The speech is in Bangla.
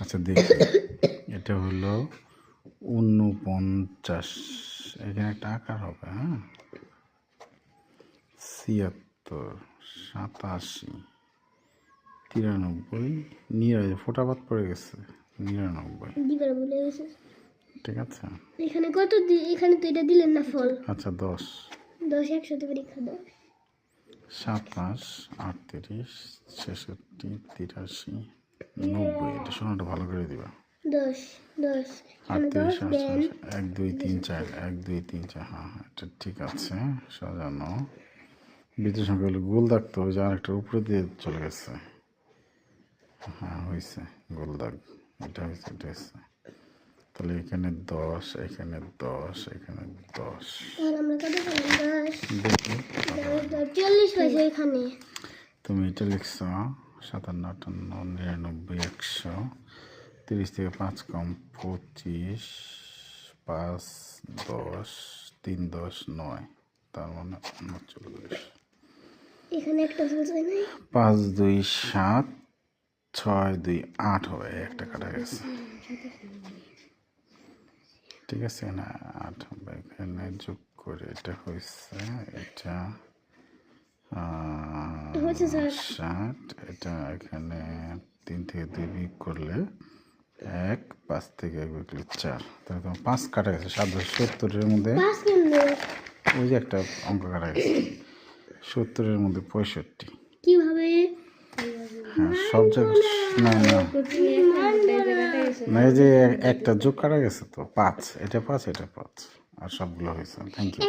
আচ্ছা দেখি। এটা হলো উনপঞ্চাশ এখানে একটা আকার হবে হ্যাঁ? ছিয়াত্তর সাতাশি তিরানব্বই নিরানব্বই ফোটাবাদ পড়ে গেছে নিরানব্বই। ঠিক আছে? এখানে কত এখানে তো এটা দিলেন না ফল। আচ্ছা দশ। দশ একশোতে পরীক্ষা দাও। সাতাশ আটত্রিশ ছেষট্টি তিরাশি নব্বই এটা শোনাটা ভালো করে দিবা। দশ দশ। আটত্রিশ এক দুই তিন চার এক দুই তিন চার হ্যাঁ হ্যাঁ এটা ঠিক আছে সাজানো। বিদ্যুৎ সংখ্যা হলো গোল দাগ তো যে আরেকটার উপরে দিয়ে চলে গেছে। হ্যাঁ হয়েছে গোল দাগ এটা হয়েছে এটা হয়েছে তাহলে এখানে দশ এখানে দশ এখানে দশ। দেখি। তুমি এটা লিখছ সাতান্ন আটান্ন নিরানব্বই একশো তিরিশ থেকে পাঁচ কম পঁচিশ পাঁচ দশ তিন দশ নয়। তার মানে উনচল্লিশ। পাঁচ দুই সাত ছয় দুই আট হবে একটা কাটা গেছে। ঠিক আছে না আট হবে। এখানে যোগ করে এটা হয়েছে এটা হয়েছে স্যার? ষাট এটা এখানে তিন থেকে দুই বিয়োগ করলে এক পাঁচ থেকে এক বিয়োগ করলে চার। তাহলে তোমার পাঁচ কাটা গেছে সাত সত্তরের মধ্যে ওই যে একটা অঙ্ক কাটা গেছে সত্তরের মধ্যে পঁয়ষট্টি। কীভাবে? হ্যাঁ সব জায়গায় না না। না এই যে একটা যোগ কাটা গেছে তো পাঁচ। এটা পাঁচ এটা পাঁচ। আর সবগুলো হয়েছে। Thank you